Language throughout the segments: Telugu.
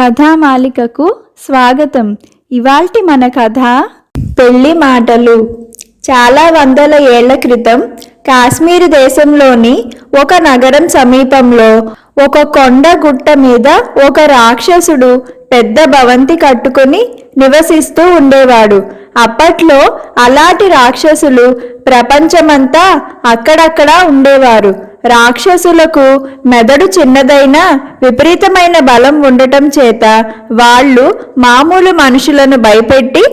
కథామాలికకు స్వాగతం. ఇవాల్టి మన కథ పెళ్ళి మాటలు. చాలా వందల ఏళ్ళ క్రితం కాశ్మీర్ దేశంలోని ఒక నగరం సమీపంలో ఒక కొండ గుట్ట మీద ఒక రాక్షసుడు పెద్ద భవంతి కట్టుకుని నివసిస్తూ ఉండేవాడు. అప్పట్లో అలాంటి రాక్షసులు ప్రపంచమంతా అక్కడక్కడా ఉండేవారు. రాక్షసులకు మెదడు చిన్నదైన విపరీతమైన బలం ఉండటం చేత వాళ్ళు మామూలు మనుషులను భయపెట్టి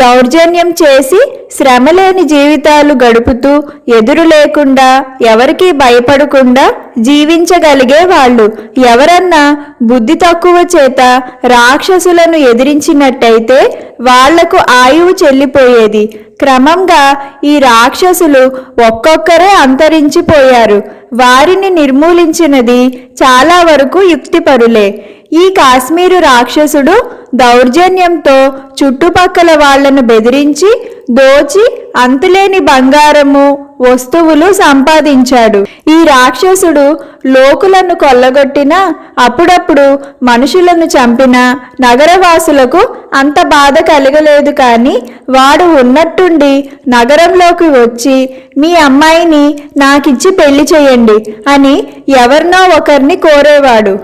దౌర్జన్యం చేసి శ్రమలేని జీవితాలు గడుపుతూ ఎదురు లేకుండా ఎవరికీ భయపడకుండా జీవించగలిగే వాళ్ళు ఎవరన్నా బుద్ధి తక్కువ చేత రాక్షసులను ఎదిరించినట్టయితే వాళ్ళకు ఆయువు చెల్లిపోయేది. క్రమంగా ఈ రాక్షసులు ఒక్కొక్కరే అంతరించిపోయారు. వారిని నిర్మూలించినది చాలా వరకు యుక్తిపరులే. ఈ కాశ్మీరు రాక్షసుడు దౌర్జన్యంతో చుట్టుపక్కల వాళ్ళను బెదిరించి దోచి అంతులేని బంగారము వస్తువులు సంపాదించాడు. ఈ రాక్షసుడు లోకులను కొల్లగొట్టినా అప్పుడప్పుడు మనుషులను చంపినా నగరవాసులకు అంత బాధ కలగలేదు కానీ వాడు ఉన్నట్టుండి నగరంలోకి వచ్చి మీ అమ్మాయిని నాకిచ్చి పెళ్ళి చేయండి అని ఎవరినో ఒకరిని కోరేవాడు.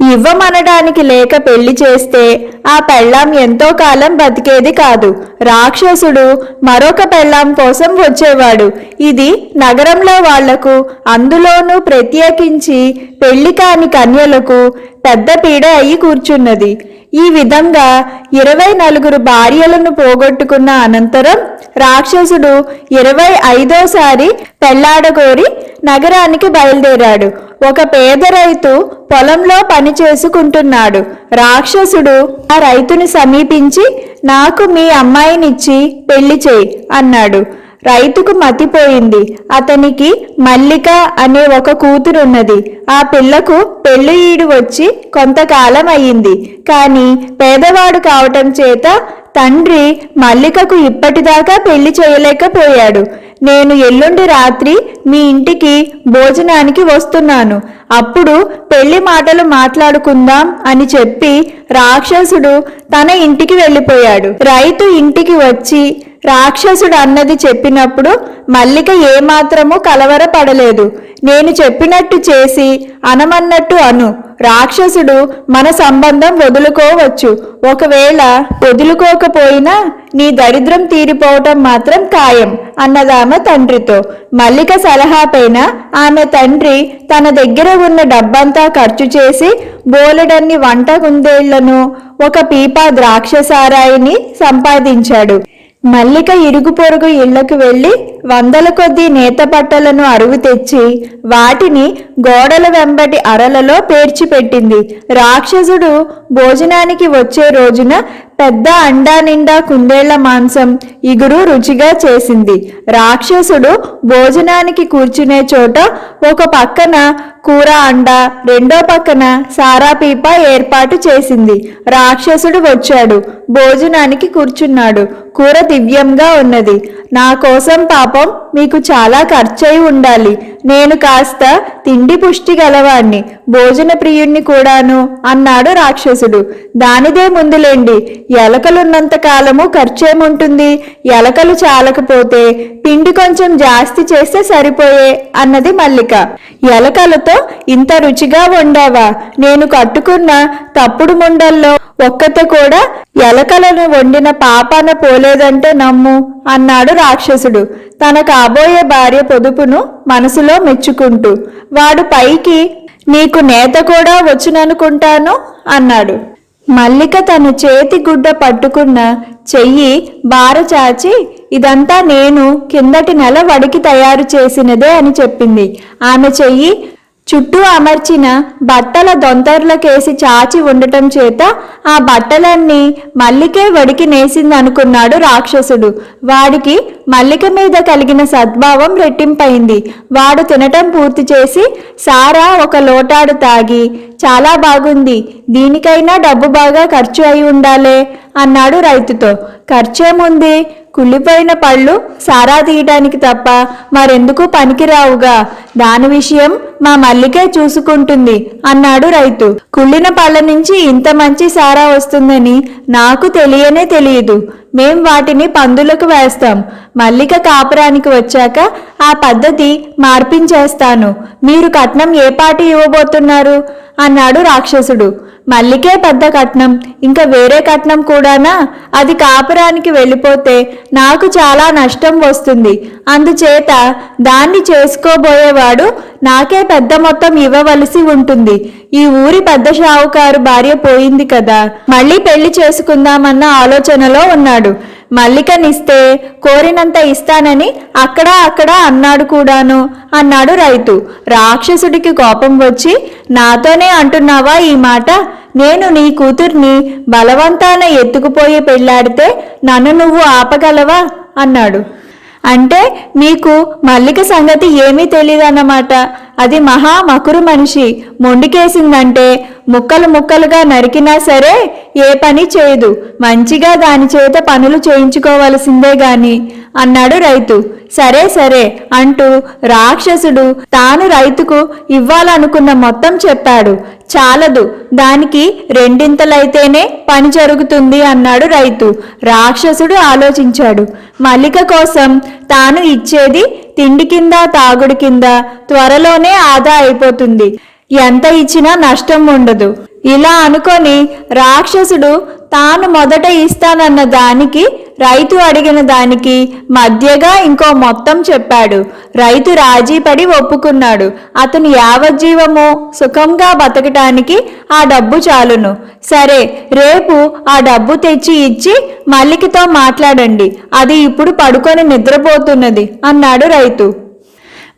ఇవ్వమనడానికి లేక పెళ్ళి చేస్తే ఆ పెళ్ళాం ఎంతో కాలం బతికేది కాదు. రాక్షసుడు మరొక పెళ్ళాం కోసం వచ్చేవాడు. ఇది నగరంలో వాళ్ళకు అందులోనూ ప్రత్యేకించి పెళ్ళి కాని కన్యలకు పెద్ద పీడ అయి కూర్చున్నది. ఈ విధంగా ఇరవై నలుగురు భార్యలను పోగొట్టుకున్న అనంతరం రాక్షసుడు ఇరవై ఐదోసారి పెళ్ళాడగోరి నగరానికి బయలుదేరాడు. ఒక పేద రైతు పొలంలో పని చేసుకుంటున్నాడు. రాక్షసుడు ఆ రైతుని సమీపించి నాకు మీ అమ్మాయినిచ్చి పెళ్ళి చేయి అన్నాడు. రైతుకు మతిపోయింది అతనికి మల్లిక అనే ఒక కూతురున్నది. ఆ పిల్లకు పెళ్ళి ఈడు వచ్చి కొంతకాలం అయ్యింది. కానీ పేదవాడు కావటం చేత తండ్రి మల్లికకు ఇప్పటిదాకా పెళ్ళి చేయలేకపోయాడు. నేను ఎల్లుండి రాత్రి మీ ఇంటికి భోజనానికి వస్తున్నాను. అప్పుడు పెళ్ళి మాటలు మాట్లాడుకుందాం అని చెప్పి రాక్షసుడు తన ఇంటికి వెళ్ళిపోయాడు. రైతు ఇంటికి వచ్చి రాక్షసుడు అన్నది చెప్పినప్పుడు మల్లిక ఏమాత్రము కలవరపడలేదు. నేను చెప్పినట్టు చేసి అనమన్నట్టు అను. రాక్షసుడు మన సంబంధం వదులుకోవచ్చు. ఒకవేళ వదులుకోకపోయినా నీ దరిద్రం తీరిపోవటం మాత్రం ఖాయం అన్నదామె తండ్రితో. మల్లిక సలహా పైన ఆమె తండ్రి తన దగ్గర ఉన్న డబ్బంతా ఖర్చు చేసి బోలెడన్ని వంట కుందేళ్ళను ఒక పీపా ద్రాక్షసారాయిని సంపాదించాడు. మల్లిక ఇరుగు పొరుగు ఇళ్ళకు వెళ్ళి వందల కొద్దీ నేత బట్టలను అరువు తెచ్చి వాటిని గోడల వెంబటి అరలలో పేర్చిపెట్టింది రాక్షసుడు భోజనానికి వచ్చే రోజున పెద్ద అండా నిండా కుందేళ్ళ మాంసం ఇగురు రుచిగా చేసింది. రాక్షసుడు భోజనానికి కూర్చునే చోట ఒక పక్కన కూర అండ రెండో పక్కన సారా పీప ఏర్పాటు చేసింది. రాక్షసుడు వచ్చాడు. భోజనానికి కూర్చున్నాడు. కూర దివ్యంగా ఉన్నది. నా కోసం పాపం మీకు చాలా ఖర్చయి ఉండాలి. నేను కాస్త తిండి పుష్టి గలవాణ్ణి భోజన ప్రియుణ్ణి కూడాను అన్నాడు రాక్షసుడు. దానిదే ముందులేండి. ఎలకలున్నంత కాలము ఖర్చేముంటుంది? ఎలకలు చాలకపోతే పిండి కొంచెం జాస్తి చేస్తే సరిపోయే అన్నది మల్లిక. ఎలకలతో ఇంత రుచిగా వండావా? నేను కట్టుకున్న తప్పుడు ముండల్లో ఒక్కత కూడా ఎలకలను వండిన పాపాన పోలేదంటే నమ్ము అన్నాడు రాక్షసుడు. తన కాబోయే భార్య పొదుపును మనసులో మెచ్చుకుంటూ వాడు పైకి నీకు నేత కూడా వచ్చుననుకుంటాను అన్నాడు. మల్లిక తన చేతి గుడ్డ పట్టుకున్న చెయ్యి బార చాచి ఇదంతా నేను కిందటి నెల వడికి తయారు చేసినదే అని చెప్పింది. ఆమె చెయ్యి చుట్టూ అమర్చిన బట్టల దొంతర్లకేసి చాచి ఉండటం చేత ఆ బట్టలన్నీ మల్లికే వడికి నేసిందనుకున్నాడు రాక్షసుడు. వాడికి మల్లిక మీద కలిగిన సద్భావం రెట్టింపైంది. వాడు తినటం పూర్తి చేసి సారా ఒక లోటాడు తాగి. చాలా బాగుంది. దీనికైనా డబ్బు బాగా ఖర్చు అయి ఉండాలే. అన్నాడు రైతుతో. ఖర్చేముంది? కుళ్ళిపోయిన పళ్ళు సారా తీయటానికి తప్ప మరెందుకు పనికిరావుగా? దాని విషయం మా మల్లికే చూసుకుంటుంది అన్నాడు రైతు. కుళ్ళిన పళ్ళ నుంచి ఇంత మంచి సారా వస్తుందని నాకు తెలియనే తెలియదు. మేం వాటిని పందులకు వేస్తాం. మల్లిక కాపురానికి వచ్చాక ఆ పద్ధతి మార్పించేస్తాను. మీరు కట్నం ఏ పాటి ఇవ్వబోతున్నారు? అన్నాడు రాక్షసుడు. మల్లికే పెద్ద కట్నం. ఇంకా వేరే కట్నం కూడానా? అది కాపురానికి వెళ్ళిపోతే నాకు చాలా నష్టం వస్తుంది. అందుచేత దాన్ని చేసుకోబోయేవాడు నాకే పెద్ద మొత్తం ఇవ్వవలసి ఉంటుంది. ఈ ఊరి పెద్ద షావుకారు భార్య పోయింది కదా. మళ్ళీ పెళ్ళి చేసుకుందామన్న ఆలోచనలో ఉన్నాడు. మల్లికనిస్తే కోరినంత ఇస్తానని అక్కడ అక్కడ అన్నాడు కూడాను అన్నాడు రైతు. రాక్షసుడికి కోపం వచ్చి నాతోనే అంటున్నావా ఈ మాట? నేను నీ కూతుర్ని బలవంతాన ఎత్తుకుపోయి పెళ్ళాడితే నన్ను నువ్వు ఆపగలవా? అన్నాడు. అంటే మీకు మల్లిక సంగతి ఏమీ తెలియదన్నమాట అది మహా మకురు మనిషి. మొండికేసిందంటే ముక్కలు ముక్కలుగా నరికినా సరే ఏ పని చేయదు. మంచిగా దాని చేత పనులు చేయించుకోవలసిందే గాని. అన్నాడు రైతు. సరే సరే అంటూ రాక్షసుడు తాను రైతుకు ఇవ్వాలనుకున్న మొత్తం చెప్పాడు. చాలదు. దానికి రెండింతలైతేనే పని జరుగుతుంది అన్నాడు రైతు. రాక్షసుడు ఆలోచించాడు. మల్లిక కోసం తాను ఇచ్చేది తిండి కింద తాగుడు కింద త్వరలోనే ఆదా అయిపోతుంది. ఎంత ఇచ్చినా నష్టం ఉండదు. ఇలా అనుకొని రాక్షసుడు తాను మొదట ఇస్తానన్న దానికి రైతు అడిగిన దానికి మధ్యగా ఇంకో మొత్తం చెప్పాడు. రైతు రాజీపడి ఒప్పుకున్నాడు. అతను యావజ్జీవము సుఖంగా బతకటానికి ఆ డబ్బు చాలును. సరే రేపు ఆ డబ్బు తెచ్చి ఇచ్చి మల్లికతో మాట్లాడండి. అది ఇప్పుడు పడుకొని నిద్రపోతున్నది అన్నాడు రైతు.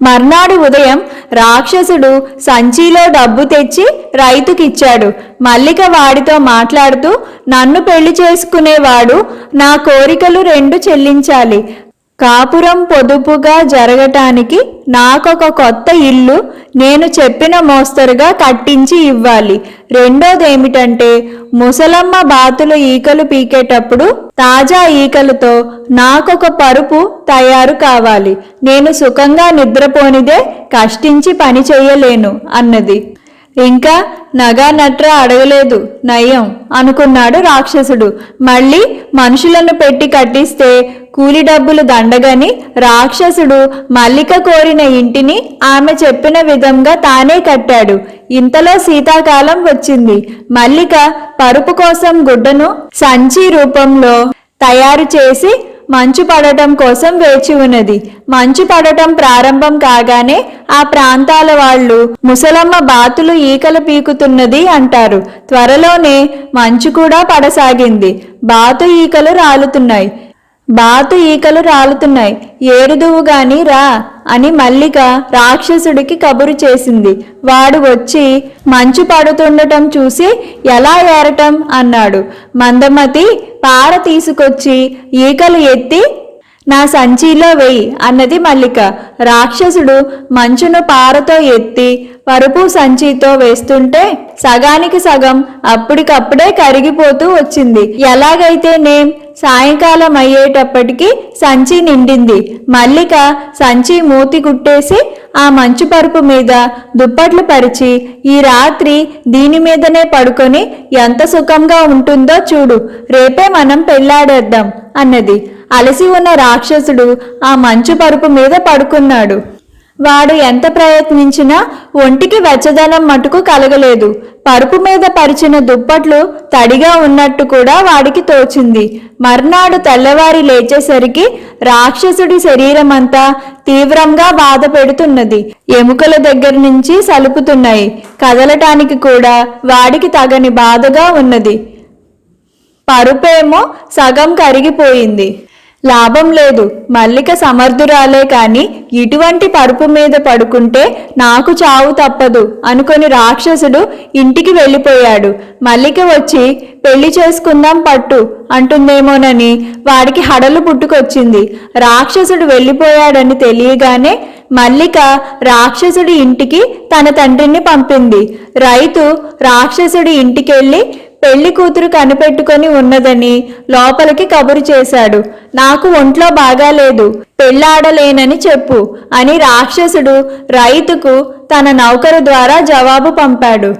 మర్నాడు ఉదయం రాక్షసుడు సంచిలో డబ్బు తెచ్చి రైతుకిచ్చాడు. మల్లిక వాడితో మాట్లాడుతూ నన్ను పెళ్ళి చేసుకునేవాడు నా కోరికలు రెండు చెల్లించాలి. కాపురం పొదుపుగా జరగటానికి నాకొక కొత్త ఇల్లు నేను చెప్పిన మోస్తరుగా కట్టించి ఇవ్వాలి. రెండోదేమిటంటే ముసలమ్మ బాతులు ఈకలు పీకేటప్పుడు తాజా ఈకలతో నాకొక పరుపు తయారు కావాలి. నేను సుఖంగా నిద్రపోనిదే కష్టించి పని చేయలేను అన్నది. ఇంకా నగా నట్ర అడగలేదు. నయం అనుకున్నాడు రాక్షసుడు. మళ్ళీ మనుషులను పెట్టి కట్టిస్తే కూలి డబ్బులు దండగని రాక్షసుడు మల్లిక కోరిన ఇంటిని ఆమె చెప్పిన విధంగా తానే కట్టాడు. ఇంతలో శీతాకాలం వచ్చింది. మల్లిక పరుపు కోసం గుడ్డను సంచి రూపంలో తయారు చేసి మంచు పడటం కోసం వేచి ఉన్నది. మంచు పడటం ప్రారంభం కాగానే ఆ ప్రాంతాల వాళ్ళు ముసలమ్మ బాతులు ఈకలు పీకుతున్నది అంటారు. త్వరలోనే మంచు కూడా పడసాగింది. బాతు ఈకలు రాలుతున్నాయి. బాతు ఈకలు రాలుతున్నాయి. ఏరుదువు గాని రా అని మల్లిక రాక్షసుడికి కబురు చేసింది. వాడు వచ్చి మంచు పడుతుండటం చూసి ఎలా ఏరటం అన్నాడు. మందమతి పార తీసుకొచ్చి ఈకలు ఎత్తి నా సంచిలో వెయ్యి అన్నది మల్లిక. రాక్షసుడు మంచును పారతో ఎత్తి పరుపు సంచితో వేస్తుంటే సగానికి సగం అప్పటికప్పుడే కరిగిపోతూ వచ్చింది. ఎలాగైతే నేమ్ సాయంకాలం అయ్యేటప్పటికి సంచి నిండింది. మల్లిక సంచి మూతి కుట్టేసి ఆ మంచు పరుపు మీద దుప్పట్లు పరిచి ఈ రాత్రి దీని మీదనే పడుకొని ఎంత సుఖంగా ఉంటుందో చూడు రేపే మనం పెళ్ళాడేద్దాం అన్నది. అలసి ఉన్న రాక్షసుడు ఆ మంచు పరుపు మీద పడుకున్నాడు. వాడు ఎంత ప్రయత్నించినా ఒంటికి వెచ్చదనం మటుకు కలగలేదు. పరుపు మీద పరిచిన దుప్పట్లు తడిగా ఉన్నట్టు కూడా వాడికి తోచింది. మర్నాడు తెల్లవారి లేచేసరికి రాక్షసుడి శరీరమంతా తీవ్రంగా బాధ పెడుతున్నది. ఎముకల దగ్గర నుంచి సలుపుతున్నాయి. కదలటానికి కూడా వాడికి తగని బాధగా ఉన్నది. పరుపేమో సగం కరిగిపోయింది. లాభం లేదు. మల్లిక సమర్థురాలే కాని ఇటువంటి పరుపు మీద పడుకుంటే నాకు చావు తప్పదు అనుకొని రాక్షసుడు ఇంటికి వెళ్ళిపోయాడు. మల్లిక వచ్చి పెళ్ళి చేసుకుందాం పట్టు అంటుందేమోనని వాడికి హడలు పుట్టుకొచ్చింది. రాక్షసుడు వెళ్ళిపోయాడని తెలియగానే మల్లిక రాక్షసుడి ఇంటికి తన తండ్రిని పంపింది. రైతు రాక్షసుడి ఇంటికెళ్ళి పెళ్ళి కూతురు కనిపెట్టుకొని ఉన్నదని లోపలికి కబురు చేశాడు. నాకు ఒంట్లో బాగాలేదు పెళ్ళాడలేనని చెప్పు అని రాక్షసుడు రైతుకు తన నౌకరు ద్వారా జవాబు పంపాడు.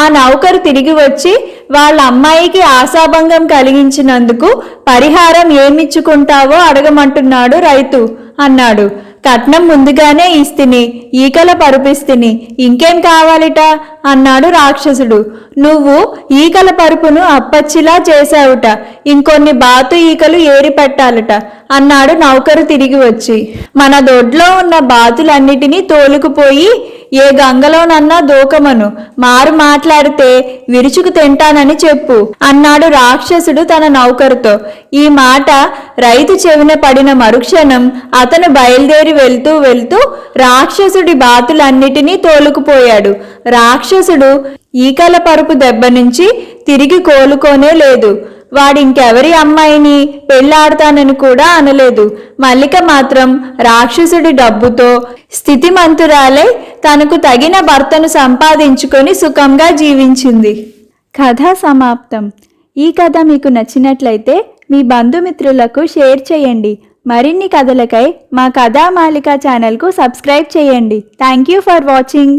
ఆ నౌకరు తిరిగి వచ్చి వాళ్ళ అమ్మాయికి ఆశాభంగం కలిగించినందుకు పరిహారం ఏమిచ్చుకుంటావో అడగమంటున్నాడు రైతు అన్నాడు. కట్నం ముందుగానే ఇస్తిని ఈకల పరుపిస్తిని. ఇంకేం కావాలిట? అన్నాడు రాక్షసుడు. నువ్వు ఈకల పరుపును అప్పచ్చిలా చేశావుట. ఇంకొన్ని బాతు ఈకలు ఏరి పెట్టాలట అన్నాడు నౌకరు తిరిగి వచ్చి. మన దొడ్లో ఉన్న బాతులన్నిటినీ తోలుకుపోయి ఏ గంగలోనన్నా దూకమను. మారు మాట్లాడితే విరుచుకు తింటానని చెప్పు అన్నాడు రాక్షసుడు తన నౌకరుతో. ఈ మాట రైతు చెవిన పడిన మరుక్షణం అతను బయలుదేరి వెళ్తూ వెళ్తూ రాక్షసుడి బాతులన్నిటినీ తోలుకుపోయాడు. రాక్షసుడు ఈకల పరుపు దెబ్బ నుంచి తిరిగి కోలుకోనే లేదు. వాడింకెవరి అమ్మాయిని పెళ్ళాడతానని కూడా అనలేదు. మల్లిక మాత్రం రాక్షసుడి డబ్బుతో స్థితిమంతురాలై తనకు తగిన భర్తను సంపాదించుకొని సుఖంగా జీవించింది. కథ సమాప్తం. ఈ కథ మీకు నచ్చినట్లయితే మీ బంధుమిత్రులకు షేర్ చేయండి. మరిన్ని కథలకై మా కథామాలిక ఛానల్కు సబ్స్క్రైబ్ చేయండి. Thank you for watching.